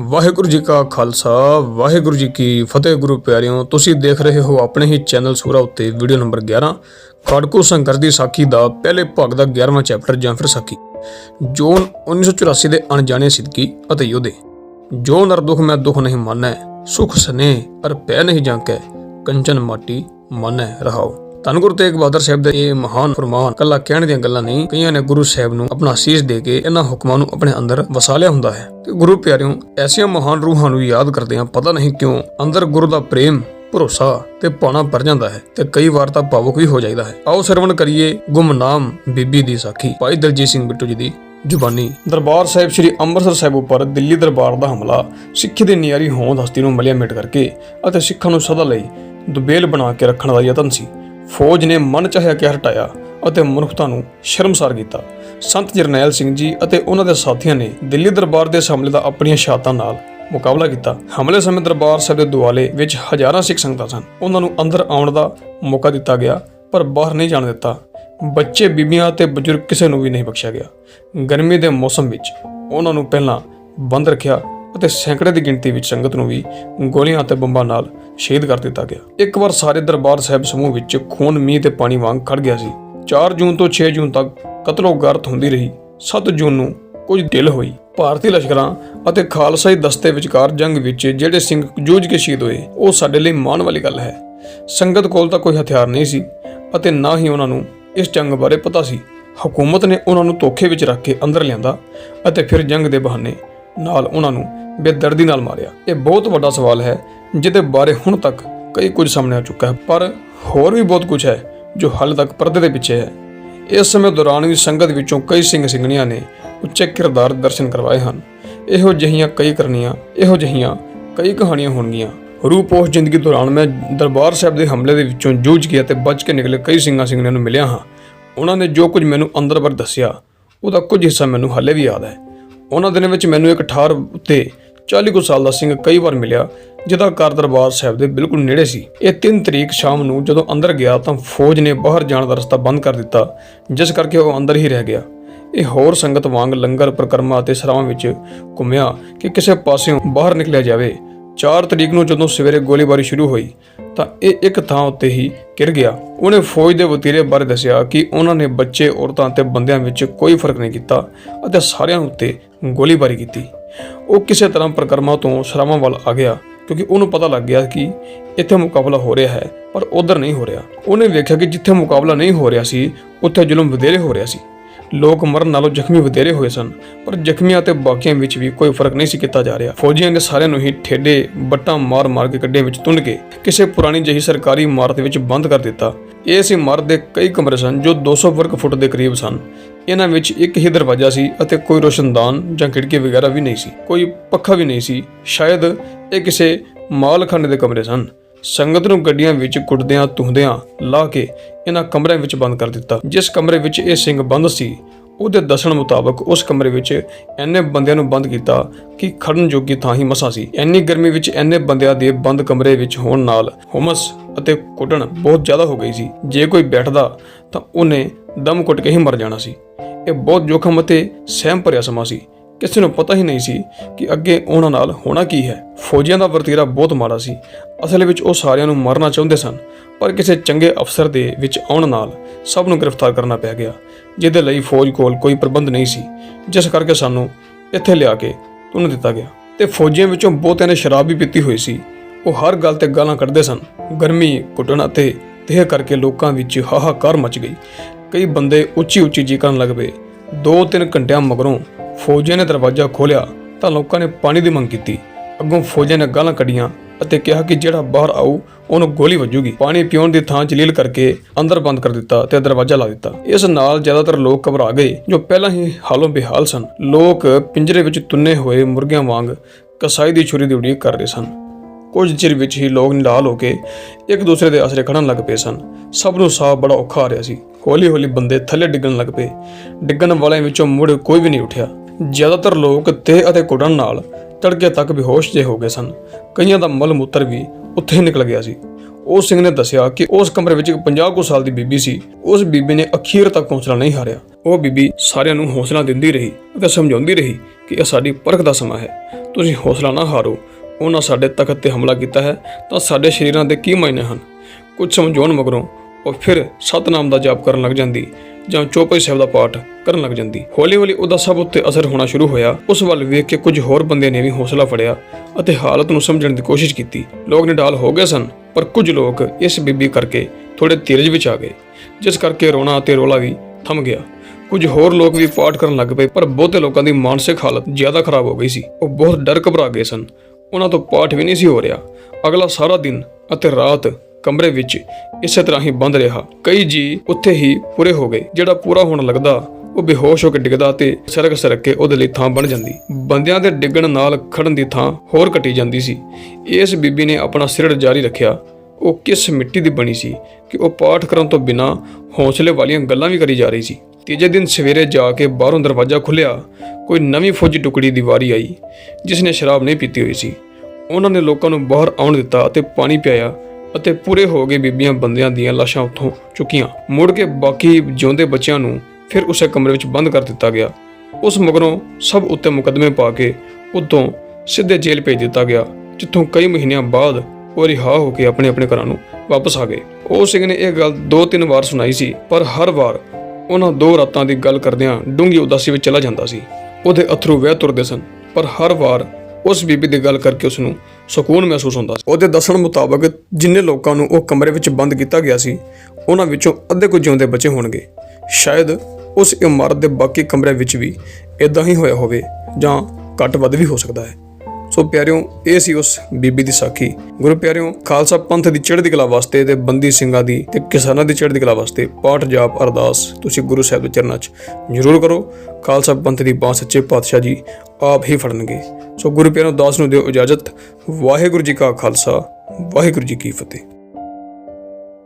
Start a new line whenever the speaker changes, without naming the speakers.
ਵਾਹਿਗੁਰੂ ਜੀ ਕਾ ਖਾਲਸਾ, ਵਾਹਿਗੁਰੂ ਜੀ ਕੀ ਫਤਿਹ ਗੁਰੂ ਪਿਆਰਿਓ, ਤੁਸੀਂ ਦੇਖ ਰਹੇ ਹੋ ਆਪਣੇ ਹੀ ਚੈਨਲ ਸੂਰਾ ਉੱਤੇ ਵੀਡੀਓ ਨੰਬਰ 11 ਖੜਕੂ ਸੰਘਰਸ਼ ਦੀ ਸਾਖੀ ਦਾ ਪਹਿਲੇ ਭਾਗ ਦਾ 11ਵਾਂ ਚੈਪਟਰ ਜਾਂ ਫਿਰ ਸਾਖੀ। ਜੋਨ 1984 ਦੇ ਅਣਜਾਣੇ ਸਿੱਧਕੀ ਅਤੇ ਯੋਧੇ। ਜੋ ਨਰ ਦੁਖ ਮੈਂ ਦੁਖ ਨਹੀਂ ਮਾਨੈ, ਸੁਖ ਸਨੇ ਅਰ ਪੈ ਨਹੀਂ ਜਾਂਕੈ ਕੰਚਨ ਮਾਟੀ ਮਾਨੈ ਰਹਾਓ ਧੰਨ ਗੁਰੂ ਤੇਗ ਬਹਾਦਰ ਸਾਹਿਬ ਦਾ ਇਹ ਮਹਾਨ ਫਰਮਾਨ ਕੱਲਾ ਕਹਿਣ ਦੀਆਂ ਗੱਲਾਂ ਨਹੀਂ, ਕਈਆਂ ਨੇ ਗੁਰੂ ਸਾਹਿਬ ਨੂੰ ਆਪਣਾ ਅਸੀਸ ਦੇ ਕੇ ਇਹਨਾਂ ਹੁਕਮਾਂ ਨੂੰ ਆਪਣੇ ਅੰਦਰ ਵਸਾ ਲਿਆ ਹੁੰਦਾ ਹੈ। ਤੇ ਗੁਰੂ ਪਿਆਰਿਓ, ਐਸੀਆਂ ਮਹਾਨ ਰੂਹਾਂ ਨੂੰ ਯਾਦ ਕਰਦੇ ਹਾਂ, ਪਤਾ ਨਹੀਂ ਕਿਉਂ ਅੰਦਰ ਗੁਰੂ ਦਾ ਪ੍ਰੇਮ, ਭਰੋਸਾ ਤੇ ਪਾਣਾ ਭਰ ਜਾਂਦਾ ਹੈ ਤੇ ਕਈ ਵਾਰ ਤਾਂ ਭਾਵੁਕ ਵੀ ਹੋ ਜਾਂਦਾ ਹੈ। ਆਓ ਸਰਵਣ ਕਰੀਏ ਗੁਮਨਾਮ ਬੀਬੀ ਦੀ ਸਾਖੀ। ਭਾਈ ਦਲਜੀਤ ਸਿੰਘ ਬਿੱਟੂ ਜੀ ਦੀ ਜ਼ੁਬਾਨੀ। ਦਰਬਾਰ ਸਾਹਿਬ ਸ੍ਰੀ ਅੰਮ੍ਰਿਤਸਰ ਸਾਹਿਬ ਉੱਪਰ ਦਿੱਲੀ ਦਰਬਾਰ ਦਾ ਹਮਲਾ, ਸਿੱਖੀ ਦੀ ਨਿਆਰੀ ਹੋਂਦ ਹਸਤੀ ਨੂੰ ਮਲਿਆ ਮਿਟ ਕਰਕੇ ਅਤੇ ਸਿੱਖਾਂ ਨੂੰ ਸਦਾ ਲਈ ਦੁਬੇਲ ਬਣਾ ਕੇ ਰੱਖਣ ਦਾ ਯਤਨ ਸੀ। ਫੌਜ ਨੇ ਮਨ ਚਾਹਿਆ ਕਿ ਹਟਾਇਆ ਅਤੇ ਮਨੁੱਖਤਾ ਨੂੰ ਸ਼ਰਮਸਾਰ ਕੀਤਾ। ਸੰਤ ਜਰਨੈਲ ਸਿੰਘ ਜੀ ਅਤੇ ਉਹਨਾਂ ਦੇ ਸਾਥੀਆਂ ਨੇ ਦਿੱਲੀ ਦਰਬਾਰ ਦੇ ਹਮਲੇ ਦਾ ਆਪਣੀਆਂ ਸ਼ਹਾਦਤਾਂ ਨਾਲ ਮੁਕਾਬਲਾ ਕੀਤਾ। ਹਮਲੇ ਸਮੇਂ ਦਰਬਾਰ ਸਾਹਿਬ ਦੇ ਦੁਆਲੇ ਵਿੱਚ ਹਜ਼ਾਰਾਂ ਸਿੱਖ ਸੰਗਤਾਂ ਸਨ। ਉਹਨਾਂ ਨੂੰ ਅੰਦਰ ਆਉਣ ਦਾ ਮੌਕਾ ਦਿੱਤਾ ਗਿਆ, ਪਰ ਬਾਹਰ ਨਹੀਂ ਜਾਣ ਦਿੱਤਾ। ਬੱਚੇ, ਬੀਬੀਆਂ ਅਤੇ ਬਜ਼ੁਰਗ ਕਿਸੇ ਨੂੰ ਵੀ ਨਹੀਂ ਬਖਸ਼ਿਆ ਗਿਆ। ਗਰਮੀ ਦੇ ਮੌਸਮ ਵਿੱਚ ਉਹਨਾਂ ਨੂੰ ਪਹਿਲਾਂ ਬੰਦ ਰੱਖਿਆ ਅਤੇ ਸੈਂਕੜੇ ਦੀ ਗਿਣਤੀ ਵਿੱਚ ਸੰਗਤ ਨੂੰ ਵੀ ਗੋਲੀਆਂ ਅਤੇ ਬੰਬਾਂ ਨਾਲ ਸ਼ਹੀਦ ਕਰ ਦਿੱਤਾ ਗਿਆ। ਇੱਕ ਵਾਰ ਸਾਰੇ ਦਰਬਾਰ ਸਾਹਿਬ ਸਮੂਹ ਵਿੱਚ ਖੂਨ, ਮੀਂਹ ਤੇ ਪਾਣੀ ਵਾਂਗ ਖੜ ਗਿਆ ਸੀ। 4 ਜੂਨ ਤੋਂ 6 ਜੂਨ ਤੱਕ ਕਤਲੋਗਾਰਤ ਹੁੰਦੀ ਰਹੀ। 7 ਜੂਨ ਨੂੰ ਕੁਝ ਢਿੱਲ ਹੋਈ। ਭਾਰਤੀ ਲਸ਼ਕਰਾਂ ਅਤੇ ਖਾਲਸਾਈ ਦਸਤੇ ਵਿਚਕਾਰ ਜੰਗ ਵਿੱਚ ਜਿਹੜੇ ਸਿੰਘ ਜੂਝ ਕੇ ਸ਼ਹੀਦ ਹੋਏ, ਉਹ ਸਾਡੇ ਲਈ ਮਾਣ ਵਾਲੀ ਗੱਲ ਹੈ। ਸੰਗਤ ਕੋਲ ਤਾਂ ਕੋਈ ਹਥਿਆਰ ਨਹੀਂ ਸੀ ਅਤੇ ਨਾ ਹੀ ਉਹਨਾਂ ਨੂੰ ਇਸ ਜੰਗ ਬਾਰੇ ਪਤਾ ਸੀ। ਹਕੂਮਤ ਨੇ ਉਹਨਾਂ ਨੂੰ ਧੋਖੇ ਵਿੱਚ ਰੱਖ ਕੇ ਅੰਦਰ ਲਿਆਂਦਾ ਅਤੇ ਫਿਰ ਜੰਗ ਦੇ ਬਹਾਨੇ ਨਾਲ ਉਹਨਾਂ ਨੂੰ ਬੇਦਰਦੀ ਨਾਲ ਮਾਰਿਆ। ਇਹ ਬਹੁਤ ਵੱਡਾ ਸਵਾਲ ਹੈ, ਜਿਹਦੇ ਬਾਰੇ ਹੁਣ ਤੱਕ ਕਈ ਕੁਝ ਸਾਹਮਣੇ ਆ ਚੁੱਕਾ ਹੈ, ਪਰ ਹੋਰ ਵੀ ਬਹੁਤ ਕੁਝ ਹੈ ਜੋ ਹਾਲੇ ਤੱਕ ਪਰਦੇ ਦੇ ਪਿੱਛੇ ਹੈ। ਇਸ ਸਮੇਂ ਦੌਰਾਨ ਵੀ ਸੰਗਤ ਵਿੱਚੋਂ ਕਈ ਸਿੰਘ ਸਿੰਘਣੀਆਂ ਨੇ ਉੱਚੇ ਕਿਰਦਾਰ ਦਰਸ਼ਨ ਕਰਵਾਏ ਹਨ। ਇਹੋ ਜਿਹੀਆਂ ਕਈ ਕਰਨੀਆਂ, ਇਹੋ ਜਿਹੀਆਂ ਕਈ ਕਹਾਣੀਆਂ ਹੋਣਗੀਆਂ। ਰੂਪੋਸ਼ ਜ਼ਿੰਦਗੀ ਦੌਰਾਨ ਮੈਂ ਦਰਬਾਰ ਸਾਹਿਬ ਦੇ ਹਮਲੇ ਦੇ ਵਿੱਚੋਂ ਜੂਝ ਕੇ ਅਤੇ ਬਚ ਕੇ ਨਿਕਲੇ ਕਈ ਸਿੰਘਾਂ ਸਿੰਘਣੀਆਂ ਨੂੰ ਮਿਲਿਆ ਹਾਂ। ਉਹਨਾਂ ਨੇ ਜੋ ਕੁਝ ਮੈਨੂੰ ਅੰਦਰ ਬਾਰੇ ਦੱਸਿਆ, ਉਹਦਾ ਕੁਝ ਹਿੱਸਾ ਮੈਨੂੰ ਹਾਲੇ ਵੀ ਯਾਦ ਹੈ। ਉਹਨਾਂ ਦਿਨਾਂ ਵਿੱਚ ਮੈਨੂੰ ਇੱਕ ਠਾਰ ਉੱਤੇ 40 ਕੁ ਸਾਲ ਦਾ ਸਿੰਘ ਕਈ ਵਾਰ ਮਿਲਿਆ, ਜਿਹਦਾ ਘਰ ਦਰਬਾਰ ਸਾਹਿਬ ਦੇ ਬਿਲਕੁਲ ਨੇੜੇ ਸੀ। ਇਹ 3 ਤਰੀਕ ਸ਼ਾਮ ਨੂੰ ਜਦੋਂ ਅੰਦਰ ਗਿਆ ਤਾਂ ਫੌਜ ਨੇ ਬਾਹਰ ਜਾਣ ਦਾ ਰਸਤਾ ਬੰਦ ਕਰ ਦਿੱਤਾ, ਜਿਸ ਕਰਕੇ ਉਹ ਅੰਦਰ ਹੀ ਰਹਿ ਗਿਆ। ਇਹ ਹੋਰ ਸੰਗਤ ਵਾਂਗ ਲੰਗਰ, ਪ੍ਰਕਰਮਾ ਅਤੇ ਸਰਾਵਾਂ ਵਿੱਚ ਘੁੰਮਿਆ ਕਿ ਕਿਸੇ ਪਾਸਿਓਂ ਬਾਹਰ ਨਿਕਲਿਆ ਜਾਵੇ। 4 ਤਰੀਕ ਨੂੰ ਜਦੋਂ ਸਵੇਰੇ ਗੋਲੀਬਾਰੀ ਸ਼ੁਰੂ ਹੋਈ, ਤਾਂ ਇਹ ਇੱਕ ਥਾਂ ਉੱਤੇ ਹੀ ਗਿਰ ਗਿਆ। ਉਹਨੇ ਫੌਜ ਦੇ ਵਤੀਰੇ ਬਾਰੇ ਦੱਸਿਆ ਕਿ ਉਹਨਾਂ ਨੇ ਬੱਚੇ, ਔਰਤਾਂ ਤੇ ਬੰਦਿਆਂ ਵਿੱਚ ਕੋਈ ਫ਼ਰਕ ਨਹੀਂ ਕੀਤਾ ਅਤੇ ਸਾਰਿਆਂ ਉੱਤੇ ਗੋਲੀਬਾਰੀ ਕੀਤੀ। ਉਹ ਕਿਸੇ ਤਰ੍ਹਾਂ ਪ੍ਰਕਰਮਾ ਤੋਂ ਸਰਾਵਾਂ ਵੱਲ ਆ ਗਿਆ ਕਿਉਂਕਿ ਉਹਨੂੰ ਪਤਾ ਲੱਗ ਗਿਆ ਕਿ ਇੱਥੇ ਮੁਕਾਬਲਾ ਹੋ ਰਿਹਾ ਹੈ, ਪਰ ਉਧਰ ਨਹੀਂ ਹੋ ਰਿਹਾ। ਉਹਨੇ ਵੇਖਿਆ ਕਿ ਜਿੱਥੇ ਮੁਕਾਬਲਾ ਨਹੀਂ ਹੋ ਰਿਹਾ ਸੀ, ਉੱਥੇ ਜ਼ੁਲਮ ਵਧੇਰੇ ਹੋ ਰਿਹਾ ਸੀ। ਲੋਕ ਮਰਨ ਨਾਲੋਂ ਜ਼ਖਮੀ ਵਧੇਰੇ ਹੋਏ ਸਨ, ਪਰ ਜ਼ਖਮੀਆਂ ਤੇ ਬਾਕੀਆਂ ਵਿੱਚ ਵੀ ਕੋਈ ਫ਼ਰਕ ਨਹੀਂ ਸੀ ਕੀਤਾ ਜਾ ਰਿਹਾ। ਫੌਜੀਆਂ ਨੇ ਸਾਰਿਆਂ ਨੂੰ ਹੀ ਠੇਡੇ, ਬੱਟਾਂ ਮਾਰ-ਮਾਰ ਕੇ ਗੱਡੇ ਵਿੱਚ ਤੁੰਨ ਕੇ ਕਿਸੇ ਪੁਰਾਣੀ ਜਿਹੀ ਸਰਕਾਰੀ ਇਮਾਰਤ ਵਿੱਚ ਬੰਦ ਕਰ ਦਿੱਤਾ। ਇਸ ਇਮਾਰਤ ਦੇ ਕਈ ਕਮਰੇ ਸਨ ਜੋ 200 ਵਰਗ ਫੁੱਟ ਦੇ ਕਰੀਬ ਸਨ। ਇਹਨਾਂ ਵਿੱਚ ਇੱਕ ਹੀ ਦਰਵਾਜ਼ਾ ਸੀ ਅਤੇ ਕੋਈ ਰੋਸ਼ਨਦਾਨ ਜਾਂ ਖਿੜਕੀ ਵਗੈਰਾ ਵੀ ਨਹੀਂ ਸੀ। ਕੋਈ ਪੱਖਾ ਵੀ ਨਹੀਂ ਸੀ। ਸ਼ਾਇਦ ਇਹ ਕਿਸੇ ਮਾਲਖਾਨੇ ਦੇ ਕਮਰੇ ਸਨ। ਸੰਗਤ ਨੂੰ ਗੱਡੀਆਂ ਵਿੱਚ ਕੁੱਟਦਿਆਂ ਤੁਹਦਿਆਂ ਲਾ ਕੇ ਇਹਨਾਂ ਕਮਰਿਆਂ ਵਿੱਚ ਬੰਦ ਕਰ ਦਿੱਤਾ। ਜਿਸ ਕਮਰੇ ਵਿੱਚ ਇਹ ਸਿੰਘ ਬੰਦ ਸੀ, ਉਹਦੇ ਦੱਸਣ ਮੁਤਾਬਕ ਉਸ ਕਮਰੇ ਵਿੱਚ ਐਨੇ ਬੰਦਿਆਂ ਨੂੰ ਬੰਦ ਕੀਤਾ ਕਿ ਖੜਨ ਜੋਗੀ ਥਾਂ ਹੀ ਮਸਾ ਸੀ। ਐਨੀ ਗਰਮੀ ਵਿੱਚ ਐਨੇ ਬੰਦਿਆਂ ਦੇ ਬੰਦ ਕਮਰੇ ਵਿੱਚ ਹੋਣ ਨਾਲ ਹੁਮਸ ਅਤੇ ਕੁੱਟਣ ਬਹੁਤ ਜ਼ਿਆਦਾ ਹੋ ਗਈ ਸੀ। ਜੇ ਕੋਈ ਬੈਠਦਾ ਤਾਂ ਉਹਨੇ ਦਮ ਘੁੱਟ ਕੇ ਹੀ ਮਰ ਜਾਣਾ ਸੀ। ਇਹ ਬਹੁਤ ਜੋਖਮ ਅਤੇ ਸਹਿਮ ਭਰਿਆ ਸਮਾਂ ਸੀ। ਕਿਸੇ ਨੂੰ ਪਤਾ ਹੀ ਨਹੀਂ ਸੀ ਕਿ ਅੱਗੇ ਉਹਨਾਂ ਨਾਲ ਹੋਣਾ ਕੀ ਹੈ। ਫੌਜੀਆਂ ਦਾ ਵਰਤੀਰਾ ਬਹੁਤ ਮਾੜਾ ਸੀ। ਅਸਲ ਵਿੱਚ ਉਹ ਸਾਰਿਆਂ ਨੂੰ ਮਾਰਨਾ ਚਾਹੁੰਦੇ ਸਨ, ਪਰ ਕਿਸੇ ਚੰਗੇ ਅਫਸਰ ਦੇ ਵਿੱਚ ਆਉਣ ਨਾਲ ਸਭ ਨੂੰ ਗ੍ਰਿਫਤਾਰ ਕਰਨਾ ਪੈ ਗਿਆ, ਜਿਹਦੇ ਲਈ ਫੌਜ ਕੋਲ ਕੋਈ ਪ੍ਰਬੰਧ ਨਹੀਂ ਸੀ, ਜਿਸ ਕਰਕੇ ਸਾਨੂੰ ਇੱਥੇ ਲਿਆ ਕੇ ਤੁੰਨ ਦਿੱਤਾ ਗਿਆ। ਤੇ ਫੌਜੀਆਂ ਵਿੱਚੋਂ ਬਹੁਤਿਆਂ ਨੇ ਸ਼ਰਾਬ ਵੀ ਪੀਤੀ ਹੋਈ ਸੀ। ਉਹ ਹਰ ਗੱਲ ਤੇ ਗਾਲਾਂ ਕੱਢਦੇ ਸਨ। ਗਰਮੀ, ਘੁੱਟਣ ਅਤੇ ਤੇਹ ਕਰਕੇ ਲੋਕਾਂ ਵਿੱਚ ਹਾਹਾਕਾਰ ਮਚ ਗਈ। ਕਈ ਬੰਦੇ ਉੱਚੀ ਉੱਚੀ ਜੀ ਕਰਨ ਲੱਗ ਪਏ। ਦੋ ਤਿੰਨ ਘੰਟਿਆਂ ਮਗਰੋਂ ਫੌਜੀਆਂ ਨੇ ਦਰਵਾਜ਼ਾ ਖੋਲ੍ਹਿਆ ਤਾਂ ਲੋਕਾਂ ਨੇ ਪਾਣੀ ਦੀ ਮੰਗ ਕੀਤੀ। ਅੱਗੋਂ ਫੌਜੀਆਂ ਨੇ ਗਾਲਾਂ ਕੱਢੀਆਂ ਅਤੇ ਕਿਹਾ ਕਿ ਜਿਹੜਾ ਬਾਹਰ ਆਊ, ਉਹਨੂੰ ਗੋਲੀ ਵੱਜੂਗੀ। ਪਾਣੀ ਪੀਉਣ ਦੀ ਥਾਂ ਜਲੀਲ ਕਰਕੇ ਅੰਦਰ ਬੰਦ ਕਰ ਦਿੱਤਾ ਤੇ ਦਰਵਾਜ਼ਾ ਲਾ ਦਿੱਤਾ। ਇਸ ਨਾਲ ਜ਼ਿਆਦਾਤਰ ਲੋਕ ਘਬਰਾ ਗਏ, ਜੋ ਪਹਿਲਾਂ ਹੀ ਹਾਲੋਂ ਬੇਹਾਲ ਸਨ। ਲੋਕ ਪਿੰਜਰੇ ਵਿੱਚ ਤੁੰਨੇ ਹੋਏ ਮੁਰਗਿਆਂ ਵਾਂਗ ਕਸਾਈ ਦੀ ਛੁਰੀ ਦੀ ਉਡੀਕ ਕਰ ਰਹੇ ਸਨ। ਕੁਝ ਚਿਰ ਵਿੱਚ ਹੀ ਲੋਕ ਨਿਡਾਲ ਹੋ ਕੇ ਇੱਕ ਦੂਸਰੇ ਦੇ ਆਸਰੇ ਖੜਨ ਲੱਗ ਪਏ ਸਨ। ਸਭ ਨੂੰ ਸਾਹ ਬੜਾ ਔਖਾ ਆ ਰਿਹਾ ਸੀ। ਹੌਲੀ ਹੌਲੀ ਬੰਦੇ ਥੱਲੇ ਡਿੱਗਣ ਲੱਗ ਪਏ। ਡਿੱਗਣ ਵਾਲਿਆਂ ਵਿੱਚੋਂ ਮੁੜ ਕੋਈ ਵੀ ਨਹੀਂ ਉੱਠਿਆ। ਜ਼ਿਆਦਾਤਰ ਲੋਕ ਤੇ ਅਤੇ ਕੁੜਨ ਨਾਲ ਤੜਕੇ ਤੱਕ ਬੇਹੋਸ਼ ਜੇ ਹੋ ਗਏ ਸਨ। ਕਈਆਂ ਦਾ ਮਲ ਮੂਤਰ ਵੀ ਉੱਥੇ ਹੀ ਨਿਕਲ ਗਿਆ ਸੀ। ਉਹ ਸਿੰਘ ਨੇ ਦੱਸਿਆ ਕਿ ਉਸ ਕਮਰੇ ਵਿੱਚ ਇੱਕ 50 ਕੁ ਸਾਲ ਦੀ ਬੀਬੀ ਸੀ। ਉਸ ਬੀਬੀ ਨੇ ਅਖੀਰ ਤੱਕ ਹੌਸਲਾ ਨਹੀਂ ਹਾਰਿਆ। ਉਹ ਬੀਬੀ ਸਾਰਿਆਂ ਨੂੰ ਹੌਸਲਾ ਦਿੰਦੀ ਰਹੀ ਅਤੇ ਸਮਝਾਉਂਦੀ ਰਹੀ ਕਿ ਇਹ ਸਾਡੀ ਪਰਖ ਦਾ ਸਮਾਂ ਹੈ। ਤੁਸੀਂ ਹੌਸਲਾ ਨਾ ਹਾਰੋ। ਉਹਨਾਂ ਸਾਡੇ ਤਖਤ ਤੇ ਹਮਲਾ ਕੀਤਾ ਹੈ, ਤਾਂ ਸਾਡੇ ਸ਼ਰੀਰਾਂ ਦੇ ਕੀ ਮਾਇਨੇ ਹਨ? ਕੁਝ ਸਮਝਾਉਣ ਮਗਰੋਂ ਉਹ ਫਿਰ ਸਤਨਾਮ ਦਾ ਜਾਪ ਕਰਨ ਲੱਗ ਜਾਂਦੀ ਜਾਂ ਚੌਪਈ ਸਾਹਿਬ ਦਾ ਪਾਠ ਕਰਨ ਲੱਗ ਜਾਂਦੀ। ਹੌਲੀ ਹੌਲੀ ਉਹਦਾ ਸਭ ਉੱਤੇ ਅਸਰ ਹੋਣਾ ਸ਼ੁਰੂ ਹੋਇਆ। ਉਸ ਵੱਲ ਵੇਖ ਕੇ ਕੁਝ ਹੋਰ ਬੰਦਿਆਂ ਨੇ ਵੀ ਹੌਸਲਾ ਫੜਿਆ ਅਤੇ ਹਾਲਤ ਨੂੰ ਸਮਝਣ ਦੀ ਕੋਸ਼ਿਸ਼ ਕੀਤੀ। ਲੋਕ ਨਿਡਾਲ ਹੋ ਗਏ ਸਨ, ਪਰ ਕੁਝ ਲੋਕ ਇਸ ਬੀਬੀ ਕਰਕੇ ਥੋੜੇ ਧੀਰਜ ਵਿੱਚ ਆ ਗਏ, ਜਿਸ ਕਰਕੇ ਰੋਣਾ ਅਤੇ ਰੋਲਾ ਵੀ ਥਮ ਗਿਆ। ਕੁਝ ਹੋਰ ਲੋਕ ਵੀ ਪਾਠ ਕਰਨ ਲੱਗ ਪਏ, ਪਰ ਬਹੁਤੇ ਲੋਕਾਂ ਦੀ ਮਾਨਸਿਕ ਹਾਲਤ ਜ਼ਿਆਦਾ ਖਰਾਬ ਹੋ ਗਈ ਸੀ। ਉਹ ਬਹੁਤ ਡਰ ਘਬਰਾ ਗਏ ਸਨ। ਉਹਨਾਂ ਤੋਂ ਪਾਠ ਵੀ ਨਹੀਂ ਸੀ ਹੋ ਰਿਹਾ। ਅਗਲਾ ਸਾਰਾ ਦਿਨ ਅਤੇ ਰਾਤ ਕਮਰੇ ਵਿੱਚ ਇਸੇ ਤਰ੍ਹਾਂ ਹੀ ਬੰਦ ਰਿਹਾ। ਕਈ ਜੀ ਉੱਥੇ ਹੀ ਪੂਰੇ ਹੋ ਗਏ। ਜਿਹੜਾ ਪੂਰਾ ਹੋਣ ਲੱਗਦਾ, ਉਹ ਬੇਹੋਸ਼ ਹੋ ਕੇ ਡਿੱਗਦਾ ਤੇ ਸਰਕ ਸਰਕ ਕੇ ਉਹਦੇ ਲਈ ਥਾਂ ਬਣ ਜਾਂਦੀ। ਬੰਦਿਆਂ ਦੇ ਡਿੱਗਣ ਨਾਲ ਖੜਨ ਦੀ ਥਾਂ ਹੋਰ ਘਟੀ ਜਾਂਦੀ ਸੀ। ਇਸ ਬੀਬੀ ਨੇ ਆਪਣਾ ਸਿਰੜ ਜਾਰੀ ਰੱਖਿਆ। ਉਹ ਕਿਸ ਮਿੱਟੀ ਦੀ ਬਣੀ ਸੀ ਕਿ ਉਹ ਪਾਠ ਕਰਨ ਤੋਂ ਬਿਨਾਂ ਹੌਸਲੇ ਵਾਲੀਆਂ ਗੱਲਾਂ ਵੀ ਕਰੀ ਜਾ ਰਹੀ ਸੀ। ਤੀਜੇ ਦਿਨ ਸਵੇਰੇ ਜਾ ਕੇ ਬਾਹਰੋਂ ਦਰਵਾਜ਼ਾ ਖੁੱਲਿਆ ਕੋਈ ਨਵੀਂ ਫੌਜੀ ਟੁਕੜੀ ਦੀ ਵਾਰੀ ਆਈ ਜਿਸ ਨੇ ਸ਼ਰਾਬ ਨਹੀਂ ਪੀਤੀ ਹੋਈ ਸੀ। ਉਹਨਾਂ ਨੇ ਲੋਕਾਂ ਨੂੰ ਬਾਹਰ ਆਉਣ ਦਿੱਤਾ ਅਤੇ ਪਾਣੀ ਪਿਆਇਆ ਅਤੇ ਪੂਰੇ ਹੋ ਗਏ ਬੀਬੀਆਂ ਬੰਦਿਆਂ ਦੀਆਂ ਲਾਸ਼ਾਂ ਉੱਥੋਂ ਚੁੱਕੀਆਂ। ਮੁੜ ਕੇ ਬਾਕੀ ਜਿਉਂਦੇ ਬੱਚਿਆਂ ਨੂੰ ਫਿਰ ਉਸੇ ਕਮਰੇ ਵਿੱਚ ਬੰਦ ਕਰ ਦਿੱਤਾ ਗਿਆ। ਉਸ ਮਗਰੋਂ ਸਭ ਉੱਤੇ ਮੁਕੱਦਮੇ ਪਾ ਕੇ ਉਤੋਂ ਸਿੱਧੇ ਜੇਲ੍ਹ ਭੇਜ ਦਿੱਤਾ ਗਿਆ, ਜਿੱਥੋਂ ਕਈ ਮਹੀਨਿਆਂ ਬਾਅਦ ਉਹ ਰਿਹਾ ਹੋ ਕੇ ਆਪਣੇ ਆਪਣੇ ਘਰਾਂ ਨੂੰ ਵਾਪਸ ਆ ਗਏ। ਉਹ ਸਿੰਘ ਨੇ ਇਹ ਗੱਲ ਦੋ ਤਿੰਨ ਵਾਰ ਸੁਣਾਈ ਸੀ, ਪਰ ਹਰ ਵਾਰ ਉਹਨਾਂ ਦੋ ਰਾਤਾਂ ਦੀ ਗੱਲ ਕਰਦਿਆਂ ਡੂੰਗੀ ਉਦਾਸੀ ਵਿੱਚ ਚਲਾ ਜਾਂਦਾ ਸੀ। ਉਹਦੇ ਅਥਰੂ ਵਹਿ ਤੁਰਦੇ ਸਨ, ਪਰ ਹਰ ਵਾਰ ਉਸ ਬੀਬੀ ਦੀ ਗੱਲ ਕਰਕੇ ਉਸ ਨੂੰ ਸਕੂਨ ਮਹਿਸੂਸ ਹੁੰਦਾ ਸੀ। ਉਹਦੇ ਦੱਸਣ ਮੁਤਾਬਕ ਜਿੰਨੇ ਲੋਕਾਂ ਨੂੰ ਉਹ ਕਮਰੇ ਵਿੱਚ ਬੰਦ ਕੀਤਾ ਗਿਆ ਸੀ, ਉਹਨਾਂ ਵਿੱਚੋਂ ਅੱਧੇ ਕੁ ਜਿਉਂਦੇ ਬਚੇ ਹੋਣਗੇ। ਸ਼ਾਇਦ ਉਸ ਇਮਾਰਤ ਦੇ ਬਾਕੀ ਕਮਰੇ ਵਿੱਚ ਵੀ ਇਦਾਂ ਹੀ ਹੋਇਆ ਹੋਵੇ ਜਾਂ ਘੱਟ ਵੱਧ ਵੀ ਹੋ ਸਕਦਾ ਹੈ। ਸੋ ਪਿਆਰਿਓ, ਇਹ ਸੀ ਉਸ ਬੀਬੀ ਦੀ ਸਾਖੀ। ਗੁਰੂ ਪਿਆਰਿਓ, ਖਾਲਸਾ ਪੰਥ ਦੀ ਚੜ੍ਹਦੀ ਕਲਾ ਵਾਸਤੇ ਤੇ ਬੰਦੀ ਸਿੰਘਾਂ ਦੀ ਤੇ ਕਿਸਾਨਾਂ ਦੀ ਚੜ੍ਹਦੀ ਕਲਾ ਵਾਸਤੇ ਪਾਠ ਜਾਪ ਅਰਦਾਸ ਤੁਸੀਂ ਗੁਰੂ ਸਾਹਿਬ ਦੇ ਚਰਨਾਂ 'ਚ ਜ਼ਰੂਰ ਕਰੋ। ਖਾਲਸਾ ਪੰਥ ਦੀ ਬਾਹ ਸੱਚੇ ਪਾਤਸ਼ਾਹ ਜੀ ਆਪ ਹੀ ਫੜਨਗੇ। ਸੋ ਗੁਰੂ ਪਿਆਰਿਓ, ਦਾਸ ਨੂੰ ਦਿਓ ਇਜਾਜ਼ਤ। ਵਾਹਿਗੁਰੂ ਜੀ ਕਾ ਖਾਲਸਾ, ਵਾਹਿਗੁਰੂ ਜੀ ਕੀ ਫਤਿਹ।